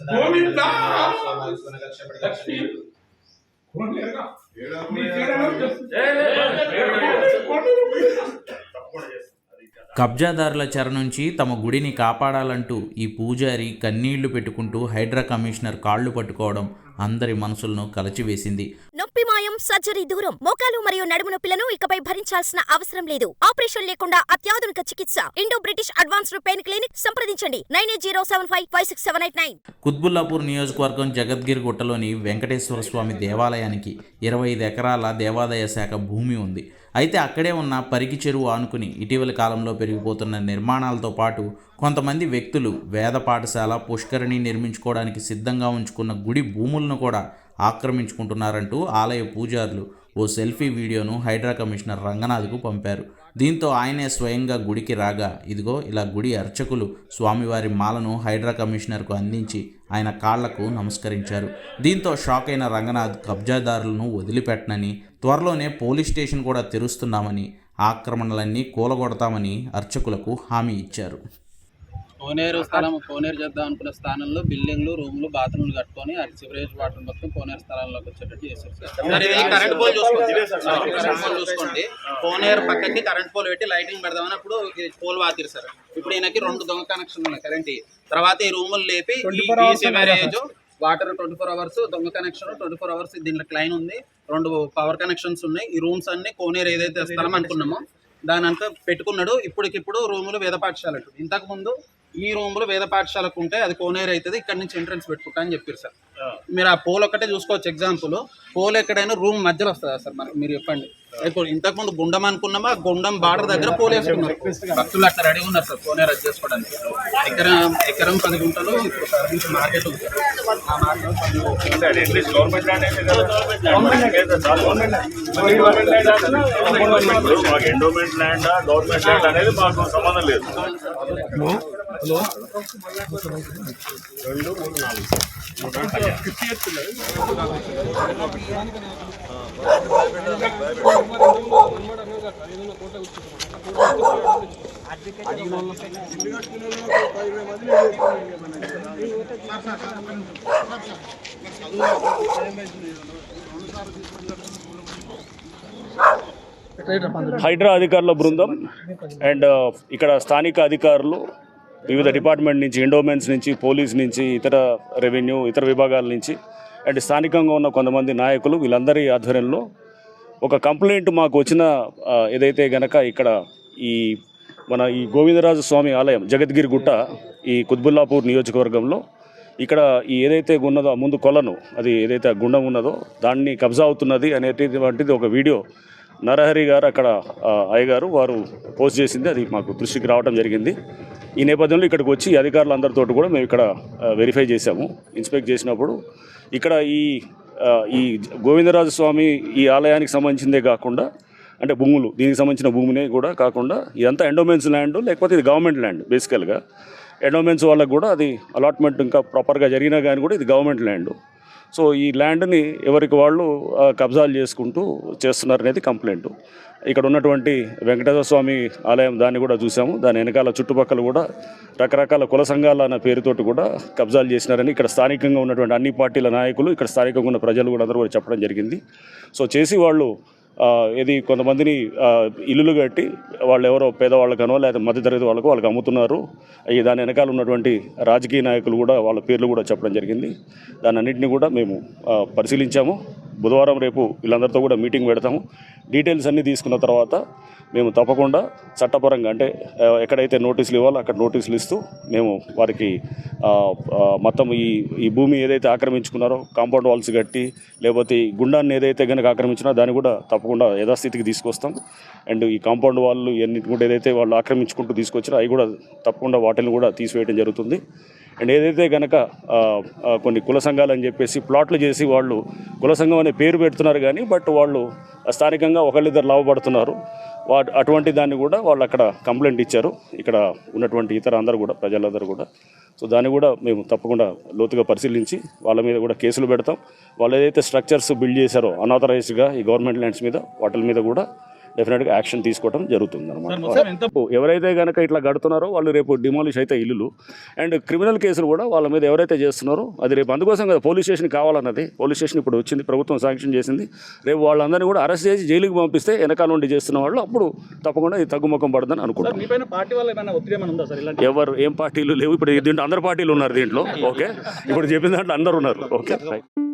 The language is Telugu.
గోవిందా! లక్ష్మి. కబ్జాదారుల చెర నుంచి తమ గుడిని కాపాడాలంటూ ఈ పూజారి కన్నీళ్ళు పెట్టుకుంటూ హైడ్రా కమిషనర్ కాళ్ళు పట్టుకోవడం అందరి మనసులను కలచివేసింది నొప్పి మాయం సర్జరీ దూరం మోకాలు మరియు నడుము నొప్పులను ఇకపై భరించాల్సిన అవసరం లేదు. ఆపరేషన్ లేకుండా అత్యాధునిక చికిత్స. Indo British advanced pain clinic సంప్రదించండి. Nine eight zero seven five five six seven eight nine. Quthbullapur నియోజకవర్గం జగద్గిరి గుట్టలోని వెంకటేశ్వర స్వామి దేవాలయానికి ఇరవై ఐదు ఎకరాల దేవాదాయ శాఖ భూమి ఉంది. అయితే అక్కడే ఉన్న పరికి చెరువు ఆనుకుని ఇటీవల కాలంలో పెరిగిపోతున్న నిర్మాణాలతో పాటు కొంతమంది వ్యక్తులు వేద పాఠశాల పుష్కరిణి నిర్మించుకోవడానికి సిద్ధంగా ఉంచుకున్న గుడి భూములను కూడా ఆక్రమించుకుంటున్నారంటూ ఆలయ పూజారులు ఓ సెల్ఫీ వీడియోను హైడ్రా కమిషనర్ రంగనాథ్కు పంపారు. దీంతో ఆయనే స్వయంగా గుడికి రాగా ఇదిగో ఇలా గుడి అర్చకులు స్వామివారి మాలను హైడ్రా కమిషనర్కు అందించి ఆయన కాళ్ళకు నమస్కరించారు. దీంతో షాక్ అయిన రంగనాథ్ కబ్జాదారులను వదిలిపెట్టనని త్వరలోనే పోలీస్ స్టేషన్ కూడా తెరుస్తున్నామని ఆక్రమణలన్నీ కూలగొడతామని అర్చకులకు హామీ ఇచ్చారు. కోనేరు స్థలం కోనేరు చేద్దాం అనుకున్న స్థానంలో బిల్డింగ్లు రూమ్లు బాత్రూమ్లు కట్టుకొని అది సివరేజ్ వాటర్ మొత్తం కోనేరు స్థలాల్లోకి వచ్చేటట్టు చేశారు సార్. కరెంట్ పోల్ చూసుకోండి. కరెంట్ పోల్ చూసుకోండి. కోనేరు పక్కకి కరెంట్ పోల్ పెట్టి లైటింగ్ పెడదామని అప్పుడు పోల్ వాతిరు సార్. ఇప్పుడు ఈయనకి రెండు దొంగ కనెక్షన్ ఉన్నాయి కరెంట్ తర్వాత ఈ రూములు లేపి ఈ sewerage water twenty four hours దొంగ కనెక్షన్ ట్వంటీ ఫోర్ అవర్స్ దీంట్లో క్లైన్ ఉంది. రెండు పవర్ కనెక్షన్స్ ఉన్నాయి. ఈ రూమ్స్ అన్ని కోనేరు ఏదైతే స్థలం అనుకున్నామో దాని అంతా పెట్టుకున్నాడు. ఇప్పటికిప్పుడు రూములు వేద పాఠశాలకు ఇంతకు ముందు ఈ రూములు వేద పాఠశాలకు ఉంటే అది కోనేరు అవుతుంది. ఇక్కడ నుంచి ఎంట్రన్స్ పెట్టుకుంటా అని చెప్పారు సార్. మీరు ఆ పోల్ ఒక్కటే చూసుకోవచ్చు ఎగ్జాంపుల్. పోల్ ఎక్కడైనా రూమ్ మధ్యలో వస్తుందా సార్? మరి మీరు చెప్పండి. ఇప్పుడు ఇంతకుముందు గుండం అనుకున్నామా? గుండం బార్డర్ దగ్గర పోల్ వేసుకున్నారు భక్తులు అట్లా రెడీ ఉన్నారు సార్ కోనేరు అది చేసుకోవడానికి. ఎకరం ఎకరం పది గుంటలు ఇప్పుడు మార్కెట్ ఉంది గవర్నమెంట్ ల్యాండ్ మాకు ఎండోమెంట్ ల్యాండ్ హలో? రెండు మూడు నాలుగు హైడ్రా అధికారుల బృందం అండ్ ఇక్కడ స్థానిక అధికారులు వివిధ డిపార్ట్మెంట్ నుంచి ఎండోమెంట్స్ నుంచి పోలీస్ నుంచి ఇతర రెవెన్యూ ఇతర విభాగాల నుంచి అండ్ స్థానికంగా ఉన్న కొంతమంది నాయకులు వీళ్ళందరి ఆధ్వర్యంలో ఒక కంప్లైంట్ మాకు వచ్చిన ఏదైతే గనక ఇక్కడ ఈ మన ఈ గోవిందరాజు స్వామి ఆలయం జగద్గిరి గుట్ట ఈ కుత్బుల్లాపూర్ నియోజకవర్గంలో ఇక్కడ ఈ ఏదైతే ఉన్నదో ముందు కొలను అది ఏదైతే గుండం ఉన్నదో దాన్ని కబ్జా అవుతున్నది అనేటువంటిది ఒక వీడియో నరహరి గారు అక్కడ అయ్యగారు వారు పోస్ట్ చేసింది అది మాకు దృష్టికి రావడం జరిగింది. ఈ నేపథ్యంలో ఇక్కడికి వచ్చి ఈ అధికారులందరితో కూడా మేము ఇక్కడ వెరిఫై చేశాము ఇన్స్పెక్ట్ చేసినప్పుడు. ఇక్కడ ఈ ఈ గోవిందరాజు స్వామి ఈ ఆలయానికి సంబంధించిందే కాకుండా అంటే భూములు దీనికి సంబంధించిన భూమినే కూడా కాకుండా ఇదంతా ఎండోమెన్స్ ల్యాండ్ లేకపోతే ఇది గవర్నమెంట్ ల్యాండ్ బేసికల్గా ఎండోమెన్స్ వాళ్ళకు కూడా అది అలాట్మెంట్ ఇంకా ప్రాపర్గా జరిగినా కానీ కూడా ఇది గవర్నమెంట్ ల్యాండ్ సో ఈ ల్యాండ్ని ఎవరికి వాళ్ళు కబ్జాలు చేసుకుంటూ చేస్తున్నారు అనేది కంప్లైంట్. ఇక్కడ ఉన్నటువంటి వెంకటేశ్వర స్వామి ఆలయం దాన్ని కూడా చూసాము. దాని వెనకాల చుట్టుపక్కల కూడా రకరకాల కుల సంఘాల అన్న పేరుతోటి కూడా కబ్జాలు చేసినారని ఇక్కడ స్థానికంగా ఉన్నటువంటి అన్ని పార్టీల నాయకులు ఇక్కడ స్థానికంగా ఉన్న ప్రజలు కూడా అందరూ కూడా చెప్పడం జరిగింది. సో చేసి వాళ్ళు ఇది కొంతమందిని ఇల్లులు కట్టి వాళ్ళు ఎవరో పేదవాళ్ళకనో లేదా మధ్యతరగతి వాళ్ళకు వాళ్ళకి అమ్ముతున్నారు. ఈ దాని వెనకాల ఉన్నటువంటి రాజకీయ నాయకులు కూడా వాళ్ళ పేర్లు కూడా చెప్పడం జరిగింది. దాని అన్నింటినీ కూడా మేము పరిశీలించాము. బుధవారం రేపు వీళ్ళందరితో కూడా మీటింగ్ పెడతాము. డీటెయిల్స్ అన్నీ తీసుకున్న తర్వాత మేము తప్పకుండా చట్టపరంగా అంటే ఎక్కడైతే నోటీసులు ఇవ్వాలో అక్కడ నోటీసులు ఇస్తూ మేము వారికి మొత్తం ఈ ఈ భూమి ఏదైతే ఆక్రమించుకున్నారో కాంపౌండ్ వాల్స్ కట్టి లేకపోతే ఈ గుండాన్ని ఏదైతే కనుక ఆక్రమించినా దాన్ని కూడా తప్పకుండా యథాస్థితికి తీసుకొస్తాం. అండ్ ఈ కాంపౌండ్ వాళ్ళు ఇవన్నీ కూడా ఏదైతే వాళ్ళు ఆక్రమించుకుంటూ తీసుకొచ్చినా అవి కూడా తప్పకుండా వాటిని కూడా తీసివేయడం జరుగుతుంది. అండ్ ఏదైతే కనుక కొన్ని కుల సంఘాలు అని చెప్పేసి ప్లాట్లు చేసి వాళ్ళు కుల సంఘం అనే పేరు పెడుతున్నారు కానీ బట్ వాళ్ళు స్థానికంగా ఒకళ్ళిద్దరు లాభపడుతున్నారు వా అటువంటి దాన్ని కూడా వాళ్ళు అక్కడ కంప్లైంట్ ఇచ్చారు. ఇక్కడ ఉన్నటువంటి ఇతర అందరూ కూడా ప్రజలందరూ కూడా. సో దాన్ని కూడా మేము తప్పకుండా లోతుగా పరిశీలించి వాళ్ళ మీద కూడా కేసులు పెడతాం. వాళ్ళు ఏదైతే స్ట్రక్చర్స్ బిల్డ్ చేశారో అనాథరైజ్డ్గా ఈ గవర్నమెంట్ ల్యాండ్స్ మీద వాటి మీద కూడా డెఫినెట్గా యాక్షన్ తీసుకోవడం జరుగుతుంది అనమాట ఎవరైతే కనుక ఇట్లా కడుతున్నారో వాళ్ళు రేపు డిమాలిష్ అయితే ఇల్లులు. అండ్ క్రిమినల్ కేసులు కూడా వాళ్ళ మీద ఎవరైతే చేస్తున్నారో అది రేపు అందుకోసం కదా పోలీస్ స్టేషన్ కావాలన్నది. పోలీస్ స్టేషన్ ఇప్పుడు వచ్చింది ప్రభుత్వం శాంక్షన్ చేసింది. రేపు వాళ్ళందరినీ కూడా అరెస్ట్ చేసి జైలుకి పంపిస్తే వెనకాల నుండి చేస్తున్న వాళ్ళు అప్పుడు తప్పకుండా ఇది తగ్గుముఖం పడుతుందని అనుకుంటాం మీపైన పార్టీ వల్ల ఏమైనా ఒత్తిడి ఏమైనా ఉందా సార్ ఇలాంటి ఎవరు ఏం పార్టీలు లేవు. ఇప్పుడు దీంట్లో అందరు పార్టీలు ఉన్నారు దీంట్లో. ఓకే? ఇప్పుడు చెప్పిన దాంట్లో అందరు ఉన్నారు. ఓకే? రైట్